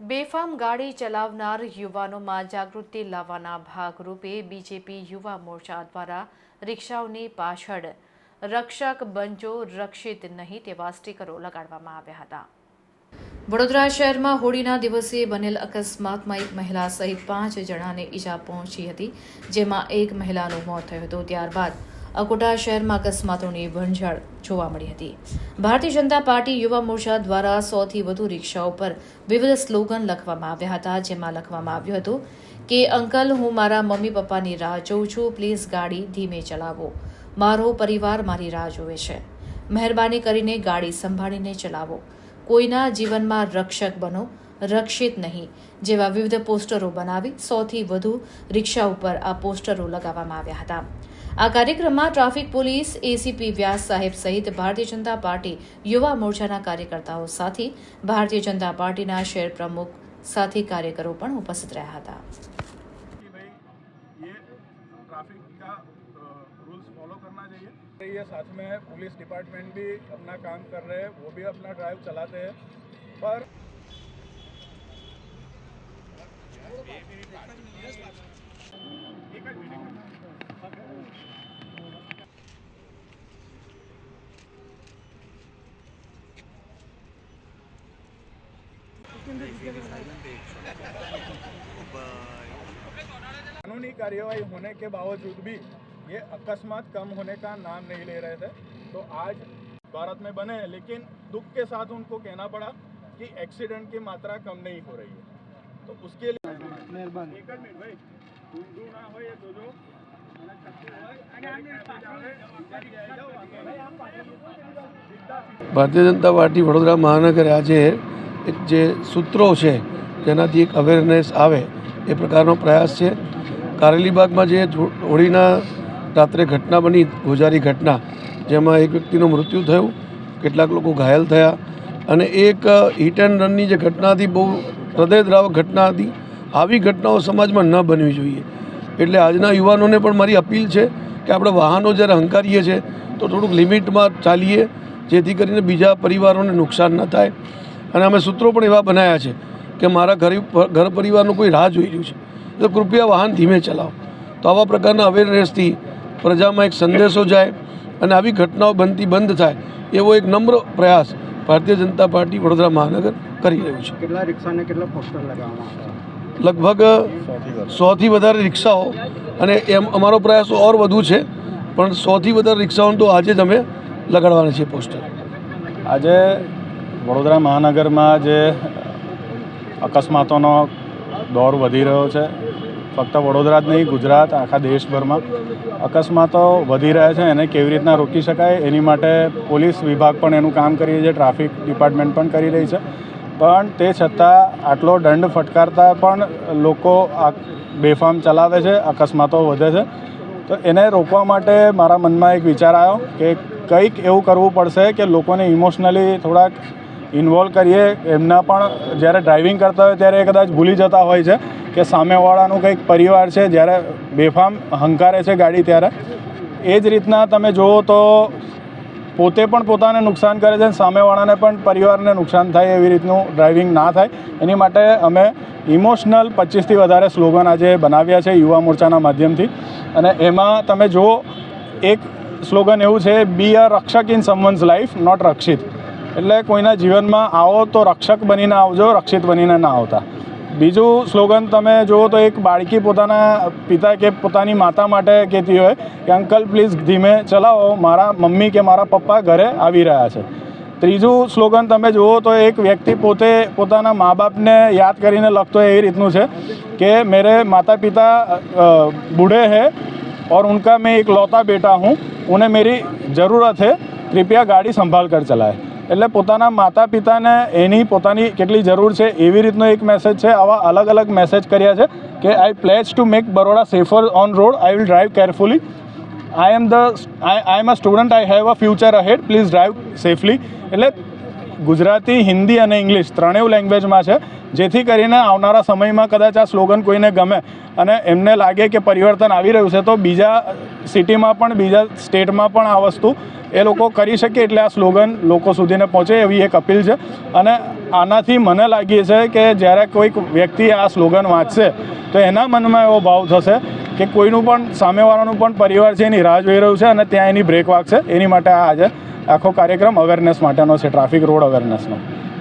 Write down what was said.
બેફામ ગાડી ચલાવનાર યુવાનોમાં જાગૃતિ લાવવાના ભાગરૂપે બીજેપી યુવા મોરચા દ્વારા રિક્ષાઓની પાછળ રક્ષક બંચો રક્ષિત નહીં તેવા સ્ટીકરો લગાડવામાં આવ્યા હતા. વડોદરા શહેરમાં હોળીના દિવસે બનેલ અકસ્માતમાં એક મહિલા સહિત પાંચ જણાને ઈજા પહોંચી હતી, જેમાં એક મહિલાનું મોત થયું હતું. ત્યારબાદ અકોટા શહેરમાં અકસ્માતોની ભંજાળ જોવા મળી હતી. ભારતીય જનતા પાર્ટી યુવા મોરચા દ્વારા સોથી વધુ રિક્ષાઓ પર વિવિધ સ્લોગન લખવામાં આવ્યા હતા, જેમાં લખવામાં આવ્યું હતું કે, અંકલ, હું મારા મમ્મી પપ્પાની રાહ જોઉં છું. પ્લીઝ ગાડી ધીમે ચલાવો. મારો પરિવાર મારી રાહ જોવે છે. મહેરબાની કરીને ગાડી સંભાળીને ચલાવો. કોઈના જીવનમાં રક્ષક બનો, રક્ષિત નહીં. જેવા વિવિધ પોસ્ટરો બનાવી સૌથી વધુ રિક્ષા ઉપર આ પોસ્ટરો લગાવવામાં આવ્યા હતા. આ કાર્યક્રમમાં ટ્રાફિક પોલીસ એસીપી વ્યાસ સાહેબ સહિત ભારતીય જનતા પાર્ટી યુવા મોરચાના કાર્યકર્તાઓ સાથે ભારતીય જનતા પાર્ટીના શહેર પ્રમુખ સાથી કાર્યકરો પણ ઉપસ્થિત રહ્યા હતા कि भाई ये ट्रैफिक का रूल्स फॉलो करना चाहिए ये साथ में पुलिस डिपार्टमेंट भी अपना काम कर रहे हैं वो भी अपना ड्राइव चलाते हैं पर कानूनी कार्यवाही होने के बावजूद भी ये अकस्मात कम होने का नाम नहीं ले रहे थे तो आज भारत में बने हैं लेकिन दुख के साथ उनको कहना पड़ा कि एक्सीडेंट की मात्रा कम नहीं हो रही है तो उसके लिए મહેરબાની એક જ મિનિટ ભાઈ ઊંધું ના હોય એ જોજો અને ચક્કુ હોય અને ટ્રાફિક આવે, વિચારી આવી જાઓ, વાંધો નહીં. સીધા ભારતીય જનતા પાર્ટી વડોદરા મહાનગર આજે એક જે સૂત્રો છે, તેનાથી એક અવેરનેસ આવે, એ પ્રકારનો પ્રયાસ છે. કારેલીબાગમાં જે હોળીના રાત્રે ઘટના બની ગોજારી ઘટના, જેમાં એક વ્યક્તિનું મૃત્યુ થયું, કેટલાક લોકો ઘાયલ થયા અને એક હિટ એન્ડ રનની જે ઘટના હતી બહુ હૃદયદ્રાવક ઘટના હતી, આવી ઘટનાઓ સમાજમાં ન બનવી જોઈએ. એટલે આજના યુવાનોને પણ મારી અપીલ છે કે આપણે વાહનો જ્યારે હંકારીએ છીએ, તો થોડુંક લિમિટમાં ચાલીએ, જેથી કરીને બીજા પરિવારોને નુકસાન ન થાય. અને અમે સૂત્રો પણ એવા બનાવ્યા છે કે મારા ઘર ઘર પરિવારનું કોઈ રાહ જોઈ રહ્યું છે. તો કૃપયા વાહન ધીમે ચલાવો. તો આવા પ્રકારના અવેરનેસથી પ્રજામાં એક સંદેશો જાય અને આવી ઘટનાઓ બનતી બંધ થાય એવો એક નમ્ર પ્રયાસ ભારતીય જનતા પાર્ટી વડોદરા મહાનગર કરી રહ્યું છે. કેટલા રિક્ષાને કેટલા પોસ્ટર લગાવવામાં લગભગ સોથી વધારે રિક્ષાઓ અને એમ અમારો પ્રયાસ ઓર વધુ છે પણ સોથી વધારે રિક્ષાઓને તો આજે જ અમે લગાડવાના છીએ પોસ્ટર આજે વડોદરા મહાનગરમાં જે અકસ્માતોનો દોર વધી રહ્યો છે, ફક્ત વડોદરા જ નહીં, ગુજરાત, આખા દેશભરમાં અકસ્માતો વધી રહ્યા છે, એને કેવી રીતના રોકી શકાય એની માટે પોલીસ વિભાગ પણ એનું કામ કરી રહી છે, ટ્રાફિક ડિપાર્ટમેન્ટ પણ કરી રહી છે. પણ તે છતાં આટલો દંડ ફટકારતા પણ લોકો આ બેફામ ચલાવે છે, અકસ્માતો વધે છે. તો એને રોકવા માટે મારા મનમાં એક વિચાર આવ્યો કે કંઈક એવું કરવું પડશે કે લોકોને ઇમોશનલી થોડાક ઇન્વોલ્વ કરીએ, એમના પણ જ્યારે ડ્રાઇવિંગ કરતા હોય ત્યારે એ કદાચ ભૂલી જતા હોય છે કે સામેવાળાનું કંઈક પરિવાર છે, જ્યારે બેફામ હંકારે છે ગાડી ત્યારે, એ જ રીતના તમે જુઓ તો પોતે પણ પોતાને નુકસાન કરે છે સામેવાળાને પણ પરિવારને નુકસાન થાય એવી રીતનું ડ્રાઇવિંગ ના થાય. એની માટે અમે ઇમોશનલ પચીસથી વધારે સ્લોગન આજે બનાવ્યા છે યુવા મોરચાના માધ્યમથી. અને એમાં તમે જુઓ, એક સ્લોગન એવું છે બી અ રક્ષક ઇન સમવન્સ લાઈફ નોટ રક્ષિત એટલે કોઈના જીવનમાં આવો તો રક્ષક બનીને આવજો રક્ષિત બનીને ના આવતા બીજું સ્લોગન તમે જુઓ તો એક બાળકી પોતાના પિતા કે પોતાની માતા માટે કહેતી હોય કે અંકલ પ્લીઝ ધીમે ચલાવો મારા મમ્મી કે મારા પપ્પા ઘરે આવી રહ્યા છે ત્રીજું સ્લોગન તમે જુઓ તો એક વ્યક્તિ પોતે પોતાના મા બાપને યાદ કરીને લખતો હોય એવી રીતનું છે કે મેરે માતા પિતા અ, बूढ़े हैं और उनका मैं एक लौता बेटा हूँ उन्हें मेरी ज़रूरत है कृपया गाड़ी संभाल कर चलाए એટલે પોતાના માતા પિતાને એની પોતાની કેટલી જરૂર છે એવી રીતનો એક મેસેજ છે. આવા અલગ અલગ મેસેજ કર્યા છે કે I pledge to make Baroda safer on road I will drive carefully I am the I I am a student I have a future ahead please drive safely એટલે ગુજરાતી, હિન્દી અને ઇંગ્લિશ ત્રણેય લેંગ્વેજમાં છે, જેથી કરીને આવનારા સમયમાં કદાચ આ સ્લોગન કોઈને ગમે. અને એમને લાગે કે પરિવર્તન આવી રહ્યું છે, તો બીજા સિટીમાં પણ, બીજા સ્ટેટમાં પણ આ વસ્તુ એ લોકો કરી શકે એટલે આ સ્લોગન લોકો સુધીને પહોંચે એવી એક અપીલ છે. અને આનાથી મને લાગે છે કે જ્યારે કોઈક વ્યક્તિ આ સ્લોગન વાંચશે, તો એના મનમાં એવો ભાવ થશે કે કોઈનું પણ, સામેવાળાનું પણ પરિવાર છે એની રાહ જોઈ રહ્યું છે અને ત્યાં એની બ્રેક વાગશે. એની માટે આ આજે આખો કાર્યક્રમ અવેરનેસ માટેનો છે ટ્રાફિક રોડ અવેરનેસનો